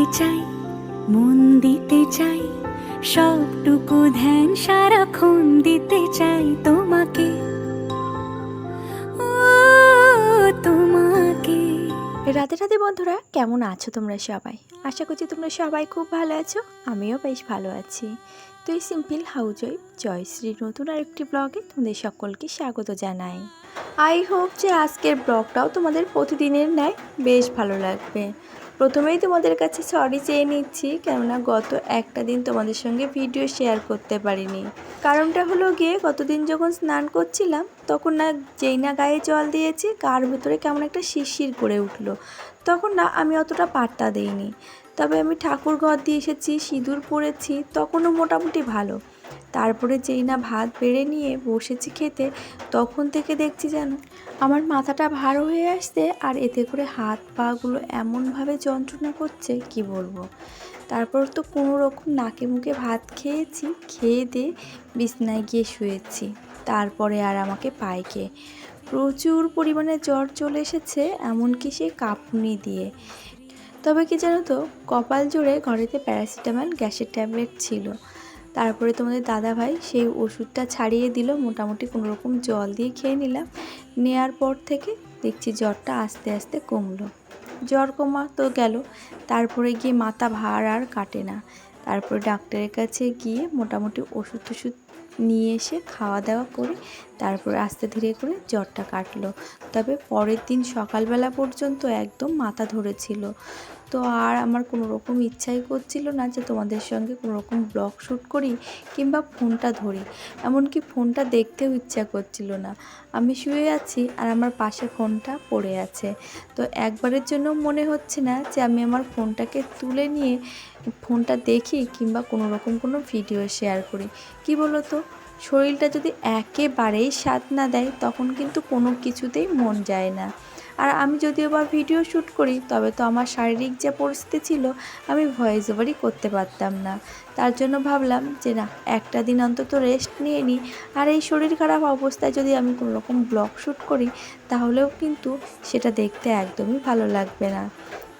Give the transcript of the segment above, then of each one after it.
দিতে চাই, মন দিতে চাই, সবটুকু ধ্যান সারাক্ষণ দিতে চাই তোমাকে। তোমাকে। রাতে রাতে বন্ধুরা, কেমন আছো তোমরা সবাই? আশা করছি তোমরা সবাই খুব ভালো আছো, আমিও বেশ ভালো আছি। তো এই সিম্পল হাউস ওয়াইফ জয়শ্রীর নতুন আরেকটি ব্লগে তোমাদের সকলকে স্বাগত জানাই। আই হোপ যে আজকের ব্লগটাও তোমাদের প্রতিদিনের ন্যায় বেশ ভালো লাগবে। প্রথমেই তোমাদের কাছে সরি চেয়ে নিচ্ছি, কেননা গত একটা দিন তোমাদের সঙ্গে ভিডিও শেয়ার করতে পারিনি। কারণটা হলো গিয়ে গতদিন যখন স্নান করছিলাম, তখন না যেই না গায়ে জল দিয়েছি গার ভেতরে কেমন একটা শিরশির করে উঠল। তখন না আমি অতটা পাত্তা দেইনি। তবে আমি ঠাকুর ঘর দিয়ে এসেছি, সিঁদুর পরেছি, তখনও মোটামুটি ভালো। তারপরে যেই না ভাত বেড়ে নিয়ে বসেছি খেতে, তখন থেকে দেখছি যেন আমার মাথাটা ভার হয়ে আসছে আর এতে করে হাত পাগুলো এমনভাবে যন্ত্রণা করছে, কি বলব? তারপর তো কোনো রকম নাকে মুখে ভাত খেয়েছি, খেয়ে দিয়ে বিছনায় গিয়ে শুয়েছি। তারপরে আর আমাকে পাইকে। প্রচুর পরিমাণে জ্বর চলে এসেছে, এমনকি সে কাঁপুনি দিয়ে। তবে কি জানো তো, কপাল জুড়ে ঘরেতে প্যারাসিটামল, গ্যাসের ট্যাবলেট ছিল। তারপরে তোমাদের দাদা ভাই সেই ওষুধটা ছাড়িয়ে দিল, মোটামুটি কোনো রকম জল দিয়ে খেয়ে নিলাম। নেয়ার পর থেকে দেখছি জ্বরটা আস্তে আস্তে কমলো। জ্বর কমা তো গেল, তারপরে গিয়ে মাথা ভার আর কাটে না। তারপরে ডাক্তারের কাছে গিয়ে মোটামুটি ওষুধ টষুধ নিয়ে এসে খাওয়া দাওয়া করে তারপর আস্তে ধীরে করে জ্বরটা কাটলো। তবে পরের দিন সকালবেলা পর্যন্ত একদম মাথা ধরেছিল। তো আর আমার কোনো রকম ইচ্ছাই করছিল না যে তোমাদের সঙ্গে কোনো রকম ব্লগ শ্যুট করি কিংবা ফোনটা ধরি। এমনকি ফোনটা দেখতেও ইচ্ছা করছিল না। আমি শুয়ে আছি আর আমার পাশে ফোনটা পড়ে আছে। তো একবারের জন্য মনে হচ্ছে না যে আমি আমার ফোনটাকে তুলে নিয়ে ফোনটা দেখি কিংবা কোনো রকম কোনো ভিডিও শেয়ার করি। কি বলো তো শরীরটা যদি একেবারেই স্বাদ না দেয়, তখন কিন্তু কোনো কিছুতেই মন যায় না। আর আমি যদিও বা ভিডিও শ্যুট করি, তবে তো আমার শারীরিক যে পরিস্থিতি ছিল, আমি ভয়েস ওভারই করতে পারতাম না। তার জন্য ভাবলাম যে না, একটা দিন অন্তত রেস্ট নিয়ে নিই। আর এই শরীর খারাপ অবস্থায় যদি আমি কোনো রকম ব্লগ শ্যুট করি, তাহলেও কিন্তু সেটা দেখতে একদমই ভালো লাগবে না।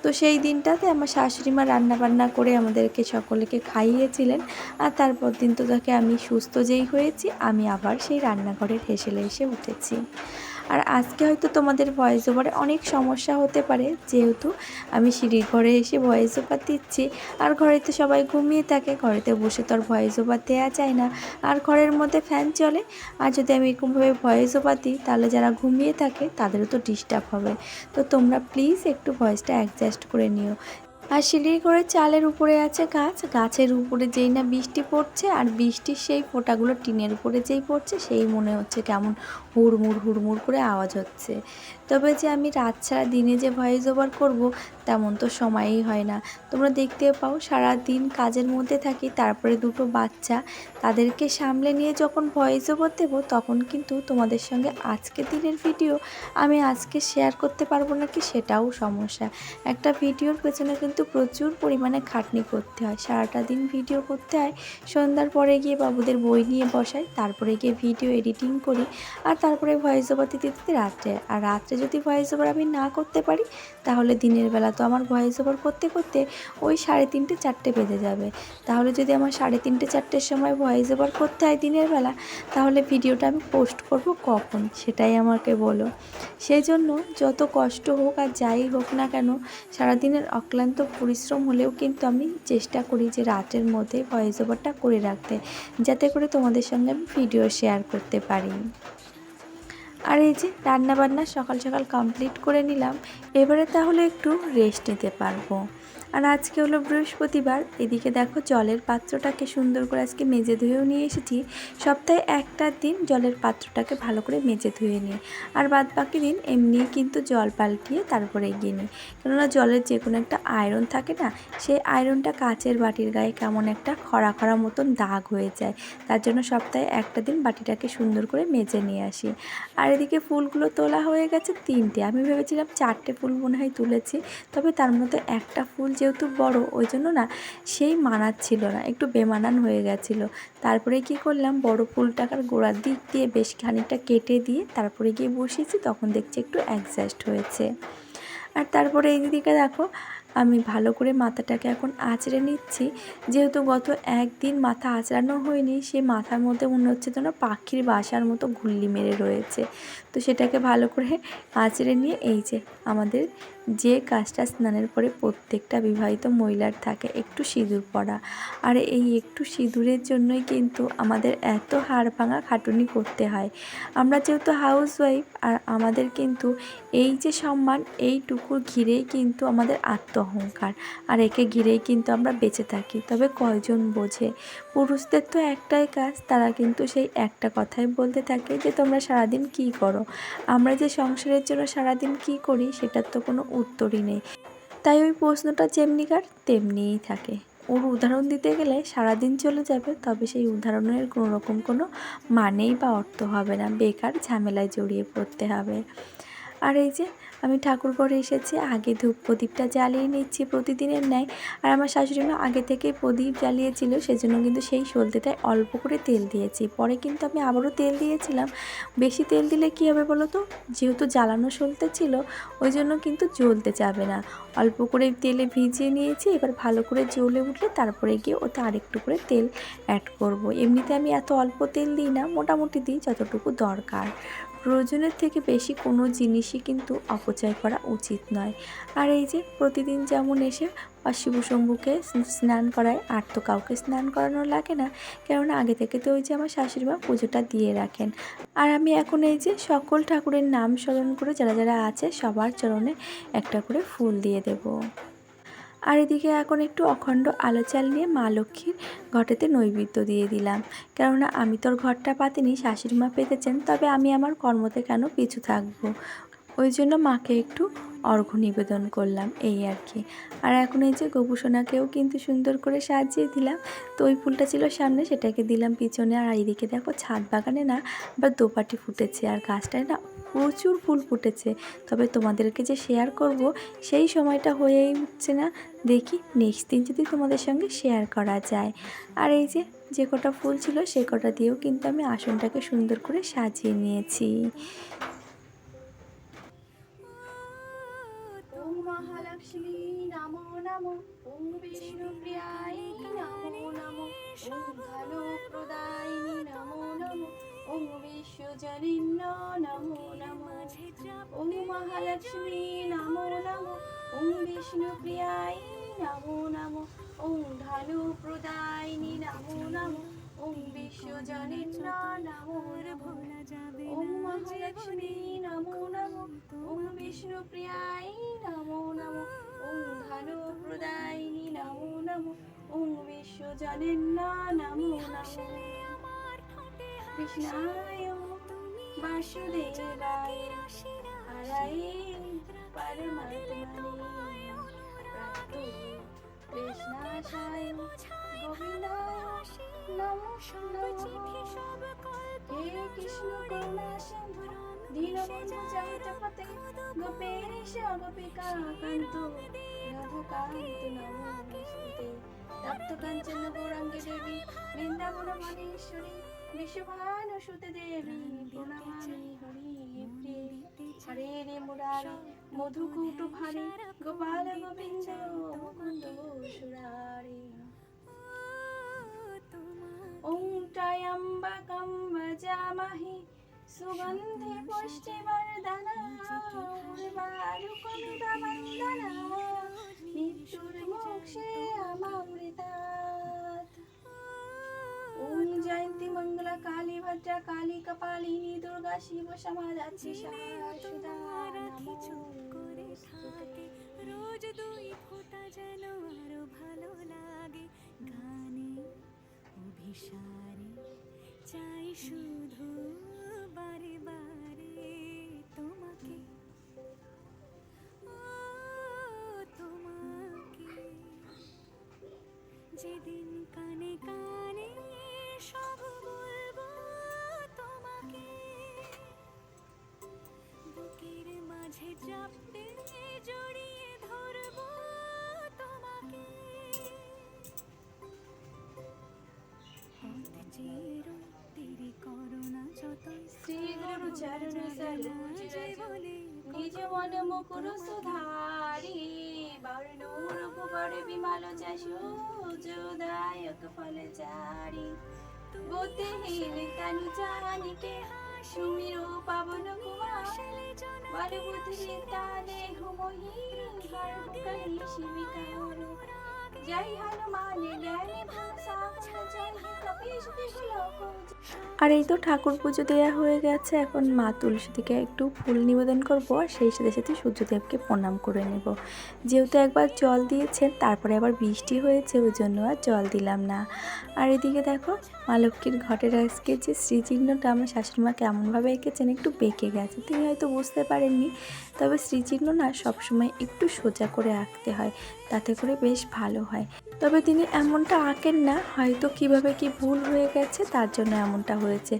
তো সেই দিনটাতে আমার শাশুড়ি মা রান্না বান্না করে আমাদেরকে সকলকে খাইয়েছিলেন। আর তারপর দিন তো তাকে আমি সুস্থ যেই হয়েছি, আমি আবার সেই রান্নাঘরের হেসেলে এসে উঠেছি। আর আজকে হয়তো তোমাদের ভয়েস ওভারে অনেক সমস্যা হতে পারে, যেহেতু আমি সিঁড়ির ঘরে এসে ভয়েস ওভার দিচ্ছি। আর ঘরে তো সবাই ঘুমিয়ে থাকে, ঘরেতে বসে তো আর ভয়েস ওভার দেওয়া যায় না। আর ঘরের মধ্যে ফ্যান চলে, আর যদি আমি এরকমভাবে ভয়েস ওভার দিই, তাহলে যারা ঘুমিয়ে থাকে, তাদেরও তো ডিস্টার্ব হবে। তো তোমরা প্লিজ একটু ভয়েসটা অ্যাডজাস্ট করে নিও। আর ঘরে চালের উপরে আছে গাছ। গাছের উপরে যেই না বৃষ্টি পড়ছে আর বৃষ্টির সেই ফোঁটাগুলো টিনের উপরে যেই পড়ছে, সেই মনে হচ্ছে কেমন হুড়মুড় হুড়মুড় করে আওয়াজ হচ্ছে। তবে যে আমি রাত ছাড়া দিনে যে ভয়েস ওভার করব, তেমন তো সময়ই হয় না। তোমরা দেখতে পাও সারা দিন কাজের মধ্যে থাকি, তারপরে দুটো বাচ্চা। তাদেরকে সামলে নিয়ে যখন ভয়েস ওভার দেবো, তখন কিন্তু তোমাদের সঙ্গে আজকের দিনের ভিডিও আমি আজকে শেয়ার করতে পারব না কি সেটাও সমস্যা। একটা ভিডিওর পেছনে কিন্তু প্রচুর পরিমাণে খাটনি করতে হয়। সারাটা দিন ভিডিও করতে হয়। সন্ধ্যার পরে গিয়ে বাবুদের বই নিয়ে বসাই। তারপরে গিয়ে ভিডিও এডিটিং করি। আর তারপরে ভয়েস ওভার দিতে দিতে রাত্রে। আর রাত্রে যদি ভয়েস ওভার আমি না করতে পারি, তাহলে দিনের বেলা তো আমার ভয়েস ওভার করতে করতে ওই সাড়ে তিনটে, চারটে বেজে যাবে। তাহলে যদি আমার সাড়ে তিনটে, চারটের সময় ভয়েস ওভার করতে হয় দিনের বেলা, তাহলে ভিডিওটা আমি পোস্ট করব কখন? সেটাই আমাকে বলো। সেই জন্য যত কষ্ট হোক আর যাই হোক না কেন, সারাদিনের অক্লান্ত পরিশ্রম হলেও কিন্তু আমি চেষ্টা করি যে রাতের মধ্যে ভয়েস ওভারটা করে রাখতে, যাতে করে তোমাদের সঙ্গে আমি ভিডিও শেয়ার করতে পারি। আর এই যে রান্নাবান্না সকাল সকাল কমপ্লিট করে নিলাম, এবারে তাহলে একটু রেস্ট নিতে পারব। আর আজকে হলো বৃহস্পতিবার। এদিকে দেখো জলের পাত্রটাকে সুন্দর করে আজকে মেজে ধুয়েও নিয়ে এসেছি। সপ্তাহে একটা দিন জলের পাত্রটাকে ভালো করে মেজে ধুয়ে নিই। আর বাদ বাকি দিন এমনি কিন্তু জল পাল্টিয়ে তারপরে এগিয়ে নিই। কেননা জলের যে কোনো একটা আয়রন থাকে না, সেই আয়রনটা কাচের বাটির গায়ে কেমন একটা খরা খরা মতন দাগ হয়ে যায়। তার জন্য সপ্তাহে একটা দিন বাটিটাকে সুন্দর করে মেজে নিয়ে আসি। আর এদিকে ফুলগুলো তোলা হয়ে গেছে তিনটে। আমি ভেবেছিলাম চারটে ফুল মনে হয় তুলেছি, তবে তার মধ্যে একটা ফুল যেহেতু বড় ওই জন্য না সেই মানাচ্ছিল না, একটু বেমানান হয়ে গেছিল। তারপরে কি করলাম, বড় ফুলটাকার গোড়ার দিক দিয়ে বেশ খানিকটা কেটে দিয়ে তারপরে গিয়ে বসিয়েছি, তখন দেখছি একটু অ্যাডজাস্ট হয়েছে। আর তারপরে এই দিকে দেখো, আমি ভালো করে মাথাটাকে এখন আঁচড়ে নিচ্ছি। যেহেতু গত একদিন মাথা আঁচড়ানো হয়নি সে মাথার মধ্যে মনে হচ্ছে যেন পাখির বাসার মতো ঘুল্লি মেরে রয়েছে। তো সেটাকে ভালো করে আঁচড়ে নিয়ে এই যে আমাদের যে কাজটা স্নানের পরে প্রত্যেকটা বিবাহিত মহিলার থাকে, একটু সিঁদুর পরা। আর এই একটু সিঁদুরের জন্যই কিন্তু আমাদের এত হাড় ভাঙা খাটুনি করতে হয়। আমরা যেহেতু হাউস ওয়াইফ আর আমাদের কিন্তু এই যে সম্মান, এইটুকু ঘিরেই কিন্তু আমাদের আত্ম অহংকার আর একে ঘিরেই কিন্তু আমরা বেঁচে থাকি। তবে কয়জন বোঝে? পুরুষদের তো একটাই কাজ, তারা কিন্তু সেই একটা কথাই বলতে থাকে যে তোমরা সারাদিন কী করো? আমরা যে সংসারের জন্য সারাদিন কি করি সেটার তো কোনো উত্তরই নেই। তাই ওই প্রশ্নটা যেমনিকার তেমনিই থাকে। ওর উদাহরণ দিতে গেলে সারাদিন চলে যাবে, তবে সেই উদাহরণের কোনো রকম কোনো মানেই বা অর্থ হবে না। বেকার ঝামেলায় জড়িয়ে পড়তে হবে। আর এই যে আমি ঠাকুর ঘরে এসেছি, আগে ধূপ প্রদীপটা জ্বালিয়ে নিচ্ছি প্রতিদিনের ন্যায়। আর আমার শাশুড়ি মা আগে থেকেই প্রদীপ জ্বালিয়েছিল, সেজন্য কিন্তু সেই সলতেটায় অল্প করে তেল দিয়েছি। পরে কিন্তু আমি আবারও তেল দিয়েছিলাম। বেশি তেল দিলে কী হবে বলো তো? যেহেতু জ্বালানো সলতে ছিল, ওই জন্য কিন্তু জ্বলতে যাবে না। অল্প করে তেলে ভিজিয়ে নিয়েছি, এবার ভালো করে জ্বলে উঠলে তারপরে গিয়ে ওতে আরেকটু করে তেল অ্যাড করব। এমনিতে আমি এত অল্প তেল দিই না, মোটামুটি দিই যতটুকু দরকার। প্রয়োজনের থেকে বেশি কোনো জিনিসই কিন্তু অপচয় করা উচিত নয়। আর এই যে প্রতিদিন যেমন এসে শিব শম্ভুকে স্নান করায়, আর তো কাউকে স্নান করানো লাগে না, কেননা আগে থেকে তো ওই যে আমার শাশুড়ি মা পুজোটা দিয়ে রাখেন। আর আমি এখন এই যে সকল ঠাকুরের নাম স্মরণ করে যারা যারা আছে সবার চরণে একটা করে ফুল দিয়ে দেবো। আর এদিকে এখন একটু অখণ্ড আলো চাল নিয়ে মা লক্ষ্মীর ঘটেতে নৈবেদ্য দিয়ে দিলাম। কেননা আমি তোর ঘরটা পাতিনি, শাশুড়ি মা পেতেছেন, তবে আমি আমার কর্মতে কেন পিছু থাকব? ওই জন্য মাকে একটু অর্ঘ্য নিবেদন করলাম, এই আর কি। আর এখন এই যে গোপুসোনাকেও কিন্তু সুন্দর করে সাজিয়ে দিলাম। তো ওই ফুলটা ছিল সামনে, সেটাকে দিলাম পিছনে। আর এদিকে দেখো ছাদ বাগানে না আবার দোপাটি ফুটেছে আর গাছটায় না প্রচুর ফুল ফুটেছে। তবে তোমাদেরকে যে শেয়ার করব, সেই সময়টা হয়েই উঠছে না। দেখি নেক্সট দিন যদি তোমাদের সঙ্গে শেয়ার করা যায়। আর এই যে যে কটা ফুল ছিল, সে কটা দিয়েও কিন্তু আমি আসনটাকে সুন্দর করে সাজিয়ে নিয়েছি। বিষ্ণুপ্রিয়ায় নমো নমো। ওম ধনু প্রদায়িনী নমো। নমো ওম বিশ্বজনীন্য নমো নমো। ওম মহালক্ষ্মী নমো নমো। ওম বিষ্ণুপ্রিয়ায় নমো নমো। ওম প্রদায়িনী নমো নমো। ওম বিশ্বজনীন্য নমো নমো। ওম মহালক্ষ্মী নমো নমো। ওম বিষ্ণুপ্রিয়ায় নমো নমো। ওম ধনু প্রদায়িনী নমো নমো ওম বিশ্বজনীন্য নমো নমো। কৃষ্ণায় বাসুদেবায় হরায়ে পরমাত্মনে কৃষ্ণাশায় গোবিন্দায় নমো। নমো হে কৃষ্ণ দীনবন্ধু জগৎপতে গোপেশ গোপিকা কান্ত রাধাকান্ত নমস্তে তপ্ত কাঞ্চন গৌরাঙ্গে দেবী বৃন্দাবন মনেশ্বরী বিশ্বভানুসুতে দেবী প্রণমামি হরি হরে রে মুরারি মধুকূট ভারে গোপাল গোবিন্দ মুকুন্দ সুরারি ওম সুগন্ধি পুষ্টিবর্ধনা উর্বারুকন্দবন্দনা মৃত্যুর্মোক্ষে অমৃতাৎ ওম জয়ন্তী মঙ্গলা কালী ভদ্রা কালী কপালিনী দুর্গা শিব সমাধাত্রী থাকে রোজ দুই ফোঁটা যেন আরও ভালো লাগে। গানে অভিসারে চাই শুধু চরণ সরোজ রজ বলে নিজ মন মুকুর সুধারি স্বর্ণ রূপরে বিমাল যশো যোদায়ক ফল চারি বুদ্ধিহীন তনু জানিকে সুমির পাবন কুমার বল বুদ্ধি তালে হুমহি হর কহি শিবিকার আর এই তো ঠাকুর পুজো দেওয়া হয়ে গেছে। এখন মা তুলসীদিকে একটু ফুল নিবেদন করব, আর সেই সাথে সাথে সূর্যদেবকে প্রণাম করে নেব। যেহেতু একবার জল দিয়েছেন, তারপরে আবার বৃষ্টি হয়েছে, ওই জন্য আর জল দিলাম না। আর এদিকে দেখো, মা লক্ষ্মীর ঘটের আজকে যে শ্রীচিহ্নটা আমার শাশুড়িমা কেমনভাবে এঁকেছেন, একটু বেঁকে গেছে। তিনি হয়তো বুঝতে পারেননি তবে শ্রীচিহ্ন না সবসময় একটু সোজা করে আঁকতে হয়, তাতে করে বেশ ভালো হয়। তবে তিনি এমনটা আঁকেন না, হয়তো কীভাবে কি ভুল হয়ে গেছে তার জন্য এমনটা হয়েছে।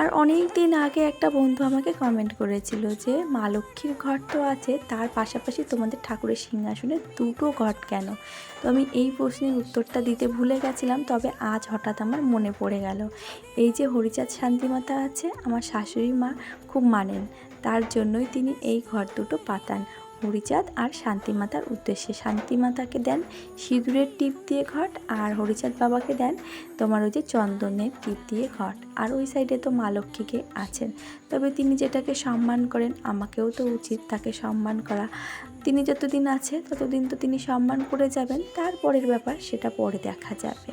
আর অনেক দিন আগে একটা বন্ধু আমাকে কমেন্ট করেছিল যে, মা লক্ষ্মীর ঘট তো আছে, তার পাশাপাশি তোমাদের ঠাকুরের সিংহাসনে দুটো ঘট কেন? তো আমি এই প্রশ্নের উত্তরটা দিতে ভুলে গেছিলাম, তবে আজ হঠাৎ আমার মনে পড়ে গেল। এই যে হরিচাঁদ শান্তিমাতা আছে, আমার শাশুড়ি মা খুব মানেন। তার জন্যই তিনি এই ঘর দুটো পাতান। হরিচাঁদ আর শান্তিমাতার উদ্দেশ্যে শান্তিমাতাকে দেন সিঁদুরের টিপ দিয়ে ঘট আর হরিচাঁদ বাবাকে দেন তোমার ওই যে চন্দনের টিপ দিয়ে ঘট। আর ওই সাইডে তো মা লক্ষ্মীকে আছেন। তবে তিনি যেটাকে সম্মান করেন, আমাকেও তো উচিত তাকে সম্মান করা। তিনি যতদিন আছে, ততদিন তো তিনি সম্মান করে যাবেন তারপরের ব্যাপার সেটা পরে দেখা যাবে।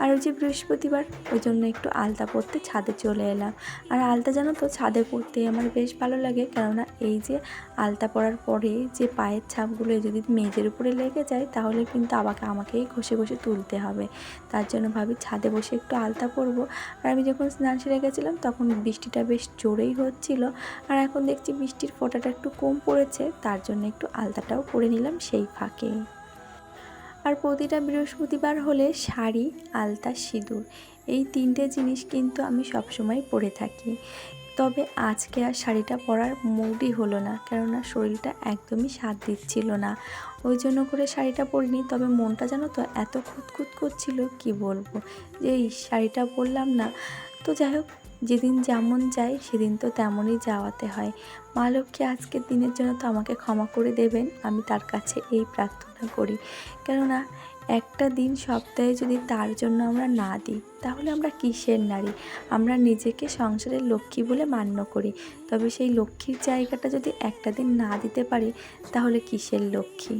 আর ওই যে বৃহস্পতিবার, ওই জন্য একটু আলতা পরতে ছাদে চলে এলাম। আর আলতা জানো তো, ছাদে পরতে আমার বেশ ভালো লাগে, কেননা এই যে আলতা পরার পরে যে পায়ের ছাপগুলো যদি মেঝের উপরে লেগে যায়, তাহলে কিন্তু আমাকে, আমাকেই ঘষে ঘষে তুলতে হবে। তার জন্য ভাবি ছাদে বসে একটু আলতা পরবো। আর আমি যখন স্নান সেরে গেছিলাম, তখন বৃষ্টিটা বেশ জোরেই হচ্ছিল। আর এখন দেখছি বৃষ্টির ফোঁটাটা একটু কম পড়েছে, তার জন্য একটু আলতাটাও পরে নিলাম সেই ফাঁকে। আর প্রতিটা বৃহস্পতিবার হলে শাড়ি, আলতা, সিঁদুর, এই তিনটে জিনিস কিন্তু আমি সবসময় পরে থাকি। তবে আজকে আর শাড়িটা পরার মুডই হলো না, কেননা শরীরটা একদমই সাথ দিচ্ছিল না। ওই জন্য করে শাড়িটা পরিনি, তবে মনটা জানো তো এত খুঁতখুত করছিল, কি বলব? যে এই শাড়িটা পরলাম না। তো যাই হোক যেদিন যেমন যাই সেদিন তো তেমনই যাওয়াতে হয়। মা লক্ষ্মী আজকের দিনের জন্য তো আমাকে ক্ষমা করে দেবেন, আমি তার কাছে এই প্রার্থনা করি। কেননা একটা দিন সপ্তাহে যদি তার জন্য আমরা না দিই, তাহলে আমরা কিসের নারী? আমরা নিজেকে সংসারের লক্ষ্মী বলে মান্য করি। তবে সেই লক্ষ্মীর জায়গাটা যদি একটা দিন না দিতে পারি, তাহলে কিসের লক্ষ্মী?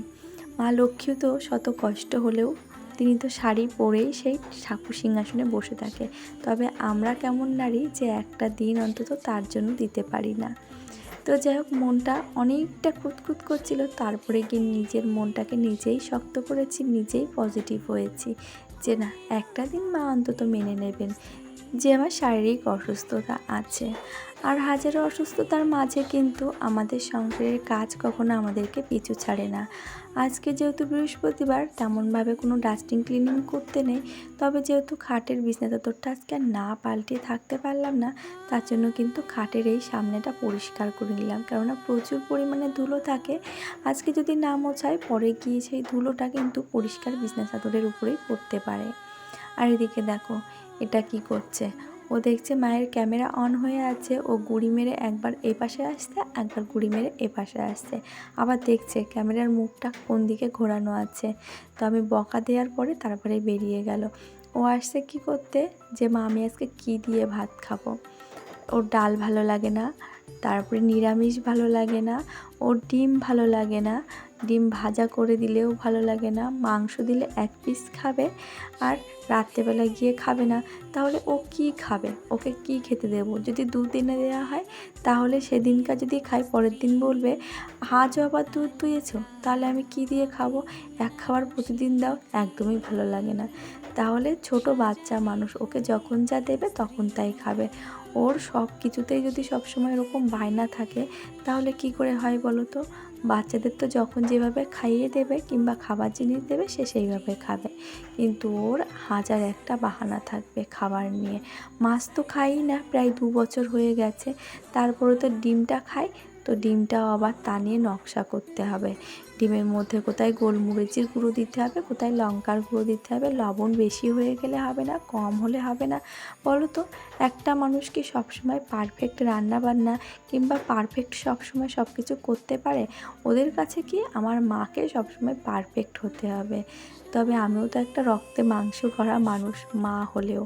মা লক্ষ্মী তো শত কষ্ট হলেও তিনি তো শাড়ি পরেই সেই ঠাকুর সিংহাসনে বসে থাকে। তবে আমরা কেমন নারী যে একটা দিন অন্তত তার জন্য দিতে পারি না। তো যাই হোক, মনটা অনেকটা খুঁতখুত করছিল। তারপরে গিয়ে নিজের মনটাকে নিজেই শক্ত করেছি, নিজেই পজিটিভ হয়েছি যে না, একটা দিন মা অন্তত মেনে নেবেন। যে আমার শারীরিক অসুস্থতা আছে। আর হাজারো অসুস্থতার মাঝে কিন্তু আমাদের সংসারের কাজ কখনো আমাদেরকে পিছু ছাড়ে না। আজকে যেহেতু বৃহস্পতিবার, তেমনভাবে কোনো ডাস্টিং ক্লিনিং করতে নেই। তবে যেহেতু খাটের বিছনা চাদরটা আজকে না পাল্টে থাকতে পারলাম না, তার জন্য কিন্তু খাটের এই সামনেটা পরিষ্কার করে নিলাম। কেননা প্রচুর পরিমাণে ধুলো থাকে। আজকে যদি না মোছায়, পরে গিয়ে সেই ধুলোটা কিন্তু পরিষ্কার বিছনা চাদরের উপরেই পড়তে পারে। আর এদিকে দেখো এটা কি করছে? ও দেখছে মায়ের ক্যামেরা অন হয়ে আছে, ও গুড়ি মেরে একবার এ পাশে আসছে, একবার গুড়ি মেরে এ পাশে আসছে। আবার দেখছে ক্যামেরার মুখটা কোন দিকে ঘোরানো আছে। তো আমি বকা দেওয়ার পরে তারপরে বেরিয়ে গেল। ও আসছে কি করতে? যে, মা, আমি আজকে কী দিয়ে ভাত খাব? ওর ডাল ভালো লাগে না, তারপরে নিরামিষ ভালো লাগে না, ওর ডিম ভালো লাগে না ডিম ভাজা করে দিলেও ভালো লাগে না। মাংস দিলে এক পিস খাবে আর রাত্রেবেলা গিয়ে খাবে না। তাহলে ও কি খাবে? ওকে কি খেতে দেবো? যদি দুধ এনে দেওয়া হয়, তাহলে সেদিনকার যদি খাই, পরের দিন বলবে, আজও আবার দুধ দুয়েছো? তাহলে আমি কি দিয়ে খাব? এক খাবার প্রতিদিন দাও, একদমই ভালো লাগে না। তাহলে ছোট বাচ্চা মানুষ, ওকে যখন যা দেবে, তখন তাই খাবে। ওর সব কিছুতেই যদি সবসময় এরকম বায়না থাকে, তাহলে কি করে হয় বলো তো? বাচ্চাদের তো যখন যেভাবে খাইয়ে দেবে কিংবা খাবার জিনিস দেবে, সে সেইভাবে খাবে। কিন্তু ওর হাজার একটা বাহানা থাকবে খাবার নিয়ে। মাছ তো খাই না, প্রায় দু বছর হয়ে গেছে। তারপরে তো ডিমটা খাই তো ডিমটাও আবার তা নিয়ে নকশা করতে হবে। ডিমের মধ্যে কোথায় গোলমরিচের গুঁড়ো দিতে হবে, কোথায় লঙ্কার গুঁড়ো দিতে হবে, লবণ বেশি হয়ে গেলে হবে না, কম হলে হবে না। বলো তো, একটা মানুষ কি সবসময় পারফেক্ট রান্না বান্না কিংবা পারফেক্ট সবসময় সব কিছু করতে পারে? ওদের কাছে কি আমার মাকে সবসময় পারফেক্ট হতে হবে? তবে আমিও তো একটা রক্তে মাংস করা মানুষ, মা হলেও।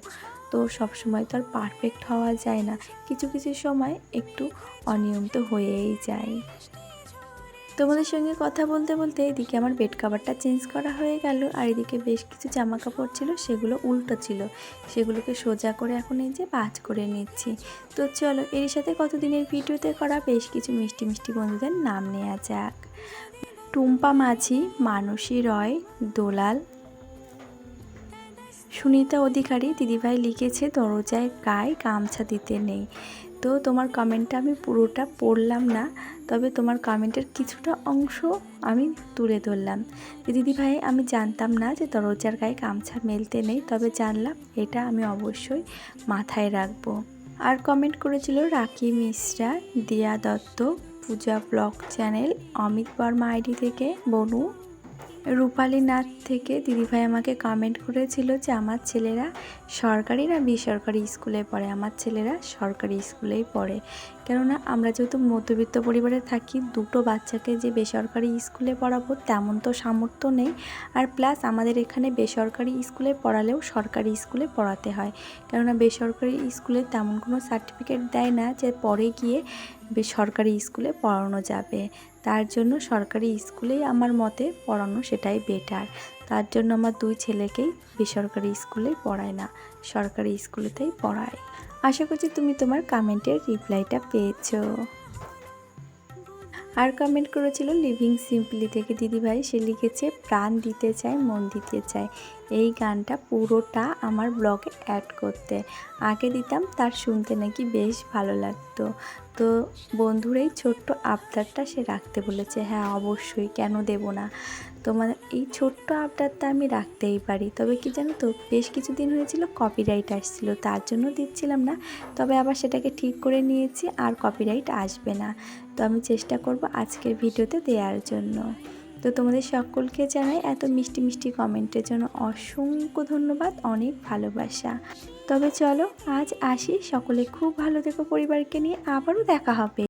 তো সব সময় তো আর পারফেক্ট হওয়া যায় না। কিছু কিছু সময় একটু অনিয়ম তো হয়েই যায়। তোমাদের সঙ্গে কথা বলতে বলতে এদিকে আমার বেড কাভারটা চেঞ্জ করা হয়ে গেল আর এদিকে বেশ কিছু জামা কাপড় ছিল, সেগুলো উল্টো ছিল। সেগুলোকে সোজা করে এখন এই যে বাজ করে নিচ্ছি। তো চলো, এর সাথে কতদিনের ভিডিওতে করা বেশ কিছু মিষ্টি মিষ্টি বন্ধুদের নাম নেওয়া যাক। টুম্পা মাঝি, মানসী রয়, দোলাল সুনিতা অধিকারী দিদিভাই লিখেছে, দরজায় গায়ে গামছা দিতে নেই। তো তোমার কমেন্টটা আমি পুরোটা পড়লাম না, তবে তোমার কমেন্টের কিছুটা অংশ আমি তুলে ধরলাম। দিদিভাই, আমি জানতাম না যে দরজার গায়ে গামছা মেলতে নেই, তবে জানলাম এটা আমি অবশ্যই মাথায় রাখব। আর কমেন্ট করেছিল Raki Mishra, Diya Dutta, Puja blog channel, Amit Verma ID থেকে, বনু রূপালী নাথ থেকে দিদিভাই আমাকে কমেন্ট করেছিল যে আমার ছেলেরা সরকারি না বেসরকারি স্কুলে পড়ে? আমার ছেলেরা সরকারি স্কুলেই পড়ে। কেননা আমরা যেহেতু মধ্যবিত্ত পরিবারে থাকি, দুটো বাচ্চাকে যে বেসরকারি স্কুলে পড়াবো তেমন তো সামর্থ্য নেই। আর প্লাস আমাদের এখানে বেসরকারি স্কুলে পড়ালেও সরকারি স্কুলে পড়াতে হয়। কেননা বেসরকারি স্কুলে তেমন কোনো সার্টিফিকেট দেয় না যে পরে গিয়ে বেসরকারি স্কুলে পড়ানো যাবে। তার জন্য সরকারি স্কুলেই আমার মতে পড়ানো সেটাই বেটার তার জন্য আমার দুই ছেলেকেই বেসরকারি স্কুলে পড়ায় না, সরকারি স্কুলেতেই পড়ায়। আশা করছি তুমি তোমার কমেন্টের রিপ্লাইটা পেয়েছ। আর কমেন্ট করেছিল লিভিং সিম্পলি থেকে দিদিভাই, সে লিখেছে, প্রাণ দিতে চায়, মন দিতে চায়। এই গানটা পুরোটা আমার ব্লগে অ্যাড করতে। আগে দিতাম, তার শুনতে নাকি বেশ ভালো লাগতো। তো বন্ধুর, এই ছোট্ট আবদারটা সে রাখতে বলেছে। হ্যাঁ অবশ্যই, কেন দেব না? তোমার এই ছোট্ট আবদারটা আমি রাখতেই পারি। তবে কি জানো তো, বেশ কিছুদিন হয়েছিল কপিরাইট আসছিল, তার জন্য দিচ্ছিলাম না। তবে আবার সেটাকে ঠিক করে নিয়েছি, আর কপিরাইট আসবে না। তো আমি চেষ্টা করব আজকের ভিডিওতে দেওয়ার জন্য। তো তোমাদের সকলকে জানাই এত মিষ্টি মিষ্টি কমেন্টের জন্য অসংখ্য ধন্যবাদ, অনেক ভালোবাসা। তবে চলো আজ আসি, সকলে খুব ভালো থেকো পরিবারকে নিয়ে, আবারও দেখা হবে।